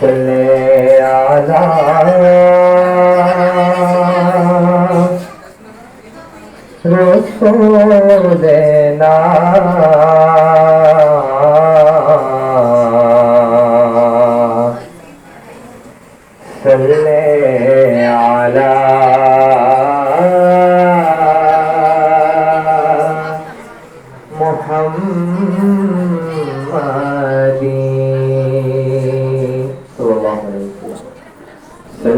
चले आजा रोसो देना चले आजा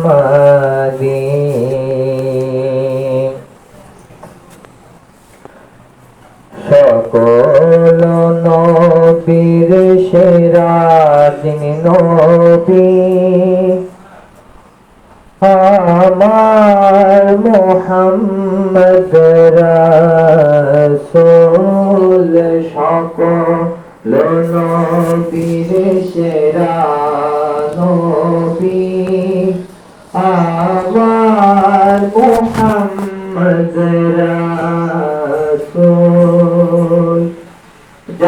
على كريمنا صل على محمد সকল নবীর সেরা যিনি নবী আমার মোহাম্মদ রসুল সকল নবীর সেরা নবী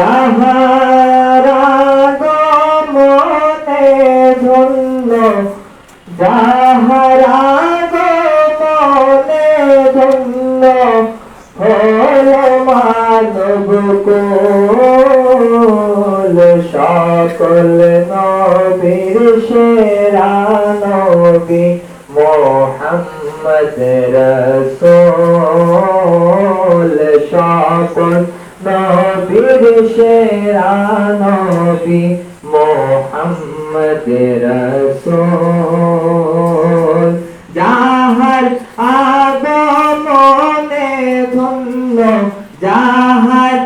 যাহারা গমনে ধন্য যাহারা গমনে ধন্য, হল মানব কোল, সকল নবীর সেরা নবী মোহাম্মদ রসুল, সকল নবীর সেরা নবী মোহাম্মদ রসুল। যাহার আগমনে ধন্য, যাহার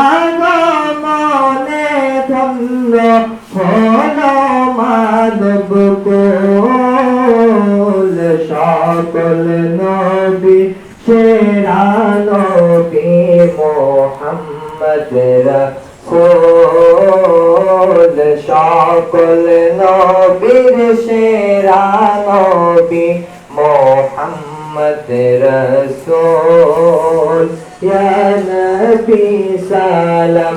আগমনে ধন্য হল কোল, সকল নবী। সেরা নবী মোহাম্মদ রসুল সকল নবীর সেরা নবী মোহাম্মদ রসুল ইয়া নবী সালাম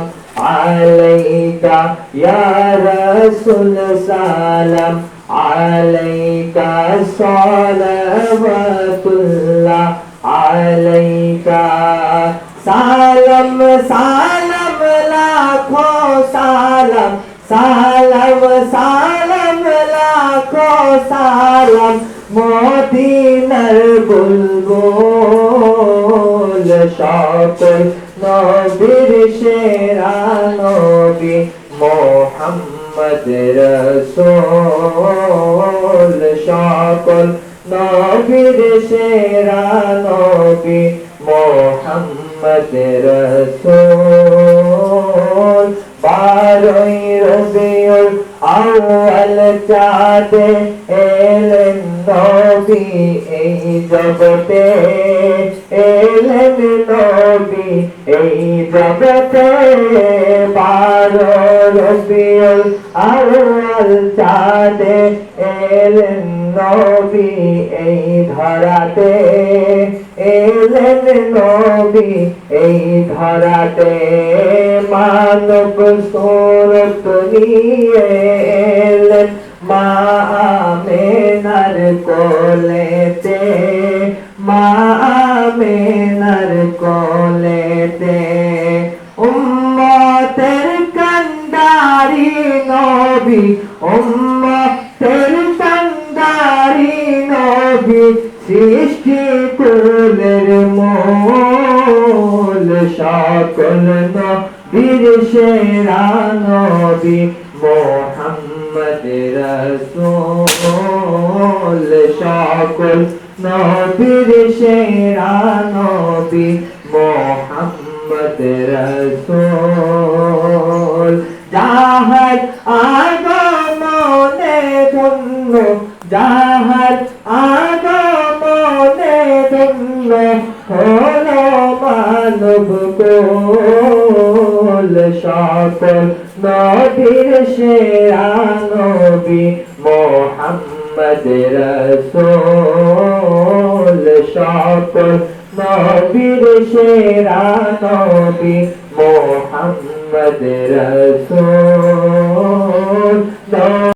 আলাইকা ইয়া রাসূল সালাম আলাইকা সালাওয়াতুল্লাহ আলাইকা। সালাম সালাম, লাখো সালাম। সালাম সালাম, লাখো সালাম। মদিনার বুলবুল সকল নবীর সেরা নবী মোহাম্মদ রসুল। সকল নবীর সেরা নবী মোহাম্মদ রসুল। বারোই রবিউল আউয়াল চাঁদে এলেন নবী এই জগতে। এলেন নবী এই জগতে। বারো রবিউল আউয়াল চাঁদে এলেন নবী এই ধরাতে এলেন নবী এই ধরাতে মানব সুরত নিয়ে এলেন মা আমেনার কোলেতে, মা আমেনার কোলেতে। উম্মতের কান্দারি নবী উম্মতের সকল নবীর সেরা নবী মোহাম্মদ রসুল। সকল নবীর সেরা নবী মোহাম্মদ রসুল। যাহার আগমনে ধন্য যাহার আগমনে ধন্য হলো মানব কোল সকল নবীর সেরা নবী মোহাম্মদ রসুল সকল নবীর সেরা নবী মোহাম্মদ রসুল